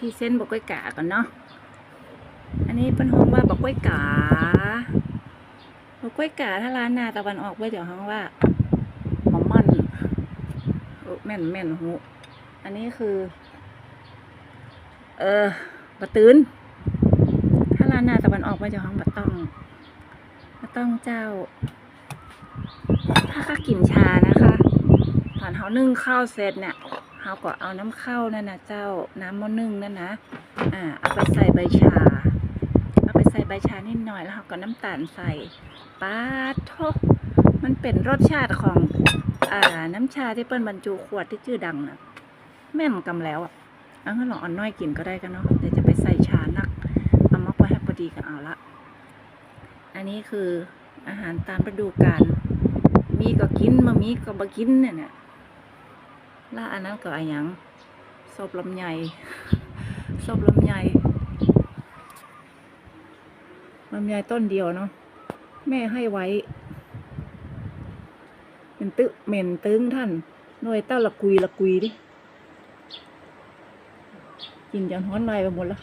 ที่เส้นบกกล้วยกาก่อนเนาะ อันนี้เป็นห้องว่าบกกล้วยกาบกกล้วยกาถ้าร้านนาตะวันออกไว้เดี๋ยวห้องว่าหอมมันโอ้แม่นแม่นหูอันนี้คือ เออบะตื้นถ้าร้านนาตะวันออกไว้เดี๋ยวห้องบะต้องบะต้องเจ้า ถ้าข้ากินชานะคะตอนเขานึ่งข้าวเสร็จเนี่ย เขาก็เอาน้ำข้าวนั่นนะเจ้าน้ำมะนึ่งนั่นนะอ่าเอาไปใส่ใบชา เอาไปใส่ใบชานิดหน่อยแล้วเขาก็น้ำตาลใส่ปาดโทมันเป็นรสชาติของอ่าน้ำชาที่เปิ้นบรรจุขวดที่ชื่อดังนะแม่นกำแล้วอะเอางั้นลองอ่อนน้อยกินก็ได้กันเนาะเดี๋ยวจะไปใส่ชานักเอามาไว้ให้พอดีกันเอาละอันนี้คืออาหารตามฤดูกาลมีก็กินมามีก็บ่กินเนี่ยเนี่ย ล่าอันนั้นก็อันยังศพลำไยศพลำไยลำไยต้นเดียวเนาะแม่ให้ไว้เป็นตึเหม็นตึงท่านหน่วยเต้าละกุยละกุยดิกินจนฮ้อนลายไปหมดแล้ว